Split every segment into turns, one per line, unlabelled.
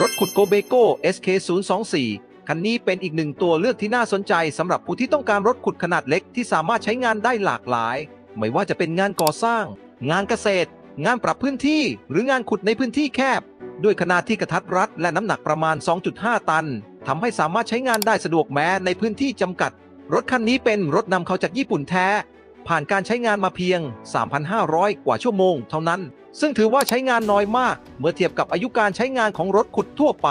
รถขุดโกเบโก้ SK024 คันนี้เป็นอีกหนึ่งตัวเลือกที่น่าสนใจสำหรับผู้ที่ต้องการรถขุดขนาดเล็กที่สามารถใช้งานได้หลากหลาย ไม่ว่าจะเป็นงานก่อสร้าง งานเกษตร งานปรับพื้นที่ หรืองานขุดในพื้นที่แคบ ด้วยขนาดที่กระทัดรัดและน้ำหนักประมาณ 2.5 ตันทำให้สามารถใช้งานได้สะดวกแม้ในพื้นที่จำกัด รถคันนี้เป็นรถนำเข้าจากญี่ปุ่นแท้ ผ่านการใช้งานมาเพียง 3,500 กว่าชั่วโมง เท่านั้น ซึ่งถือว่าใช้งานน้อยมาก เมื่อเทียบกับอายุการใช้งานของรถขุดทั่วไป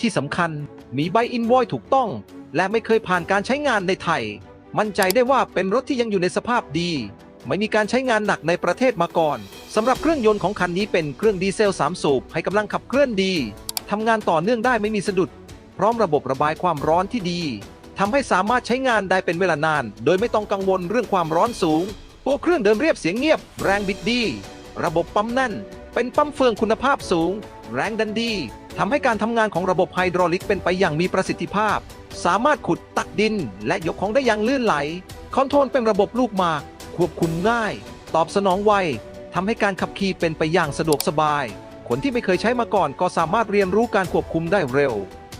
ที่สำคัญมีใบอินวอยถูกต้อง และไม่เคยผ่านการใช้งานในไทย มั่นใจได้ว่าเป็นรถที่ยังอยู่ในสภาพดี ไม่มีการใช้งานหนักในประเทศมาก่อนสำหรับเครื่องยนต์ของคันนี้เป็นเครื่องดีเซล 3 สูบให้กำลังขับเคลื่อนดีทำงานต่อเนื่องได้ไม่มีสะดุด พร้อมระบบระบายความร้อนที่ดีทำให้สามารถใช้งานได้เป็นเวลานาน โดยไม่ต้องกังวลเรื่องความร้อนสูง ตัวเครื่องเดินเรียบเสียงเงียบ แรงบิดดี ระบบปั๊มแน่น เป็นปั๊มเฟืองคุณภาพสูง แรงดันดีทำให้การทำงานของระบบไฮดรอลิกเป็นไปอย่างมีประสิทธิภาพ สามารถขุดตักดิน และยกของได้อย่างลื่นไหล คอนโทรลเป็นระบบลูกหมาก ควบคุมง่าย ตอบสนองไวทำให้การขับขี่เป็นไปอย่างสะดวกสบาย คนที่ไม่เคยใช้มาก่อนก็สามารถเรียนรู้การควบคุมได้เร็ว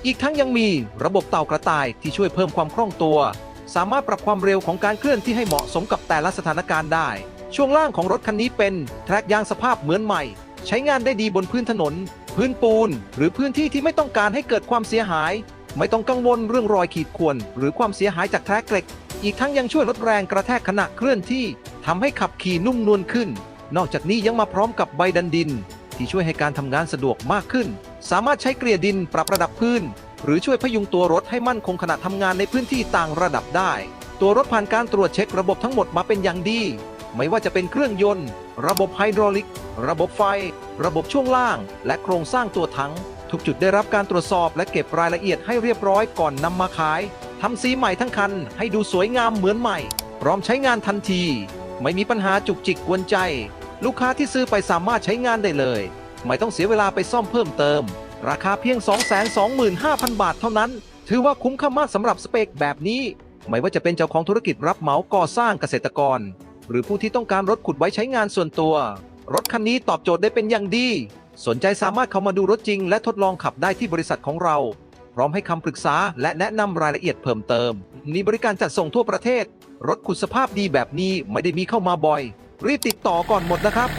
อีกทั้งยังมีระบบเต่ากระต่ายที่ช่วยเพิ่มความคล่องตัว สามารถปรับความเร็วของการเคลื่อนที่ให้เหมาะสมกับแต่ละสถานการณ์ได้ ช่วงล่างของรถคันนี้เป็นแทร็กยางสภาพเหมือนใหม่ ใช้งานได้ดีบนพื้นถนน พื้นปูน หรือพื้นที่ที่ไม่ต้องการให้เกิดความเสียหาย ไม่ต้องกังวลเรื่องรอยขีดข่วน หรือความเสียหายจากแทร็กเหล็ก อีกทั้งยังช่วยลดแรงกระแทกขณะเคลื่อนที่ทำให้ขับขี่นุ่มนวลขึ้น นอกจากนี้ยังมาพร้อมกับใบดันดิน ที่ช่วยให้การทำงานสะดวกมากขึ้น สามารถใช้เกลี่ยดินปรับระดับพื้น หรือช่วยพยุงตัวรถให้มั่นคงขณะทำงานในพื้นที่ต่างระดับได้ ตัวรถผ่านการตรวจเช็คระบบทั้งหมดมาเป็นอย่างดี ไม่ว่าจะเป็นเครื่องยนต์ ระบบไฮดรอลิก ระบบไฟ ระบบช่วงล่าง และโครงสร้างตัวถัง ทุกจุดได้รับการตรวจสอบและเก็บรายละเอียดให้เรียบร้อยก่อนนำมาขายทำสีใหม่ทั้งคัน ให้ดูสวยงามเหมือนใหม่ พร้อมใช้งานทันที ไม่มีปัญหาจุกจิกกวนใจ ลูกค้าที่ซื้อไปสามารถใช้งานได้เลย ไม่ต้องเสียเวลาไปซ่อมเพิ่มเติม ราคาเพียง 225,000 บาทเท่านั้น ถือว่าคุ้มค่ามากสำหรับสเปคแบบนี้ ไม่ว่าจะเป็นเจ้าของธุรกิจรับเหมาก่อสร้างเกษตรกร หรือผู้ที่ต้องการรถขุดไว้ใช้งานส่วนตัว รถคันนี้ตอบโจทย์ได้เป็นอย่างดี สนใจสามารถเข้ามาดูรถจริง และทดลองขับได้ที่บริษัทของเรา พร้อมให้คำปรึกษาและแนะนำรายละเอียดเพิ่มเติมมีบริการจัดส่งทั่วประเทศ รถขุดสภาพดีแบบนี้ไม่ได้มีเข้ามาบ่อย รีบติดต่อก่อนหมดนะครับ